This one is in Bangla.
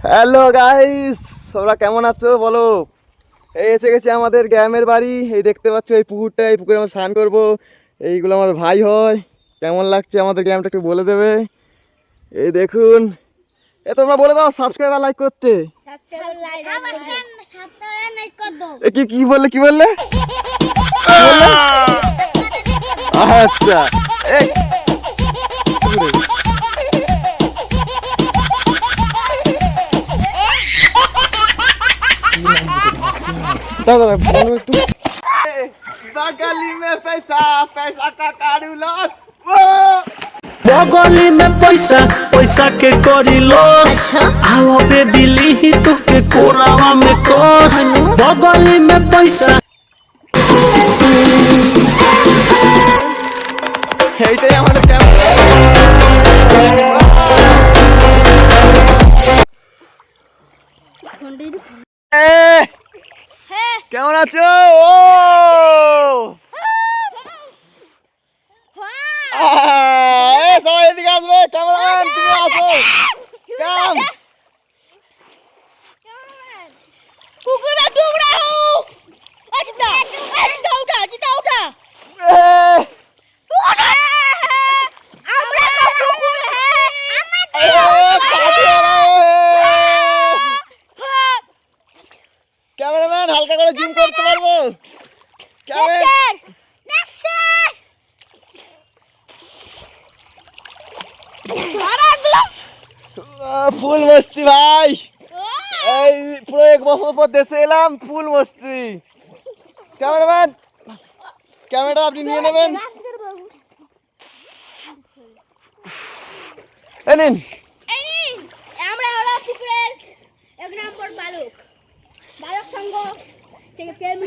হ্যালো গাইস তোমরা কেমন আছো? বলো। এই এসে গেছে আমাদের গ্রামের বাড়ি। এই দেখতে পাচ্ছ এই পুকুরটা এই পুকুরে আমরা স্নান করব। এইগুলো আমার ভাই হয়। কেমন লাগছে আমাদের গ্রামটা একটু বলে দেবে? এই দেখুন। এ তোমরা বলে দাও সাবস্ক্রাইব আর লাইক করতে। এ কি কি বললে কি বললে? কি বললে? আচ্ছা। দাদা ভাই বলো একটু। বাগালি মে পয়সা পয়সা কা কাড়ু লস। বগলি মে পয়সা পয়সা কে করি লস? আও বেবি লিহি তোকে কোরাওয়া মে কস। বগলি মে পয়সা। এইটাই আমার কেমন কেমন আছো? ও! আহ, সবাই এদিকে আসবে। কেমন তুমি আসো কাম কুকুরা টুকরা হো আচ্ছা আচ্ছা উঠা আচ্ছা উঠা এ, আমরা তো কুকুর হ্যাঁ এ, কাটিয়ে রে। ক্যামেরাম্যান হালকা করে জুম করতে পারব। ক্যামেরা ফুল মস্তি ভাই। এই পুরো এক বছর পর দেশে এলাম ফুল মস্তি। ক্যামেরাম্যান ক্যামেরাটা আপনি নিয়ে নেবেন। নিন। 这个 tiền.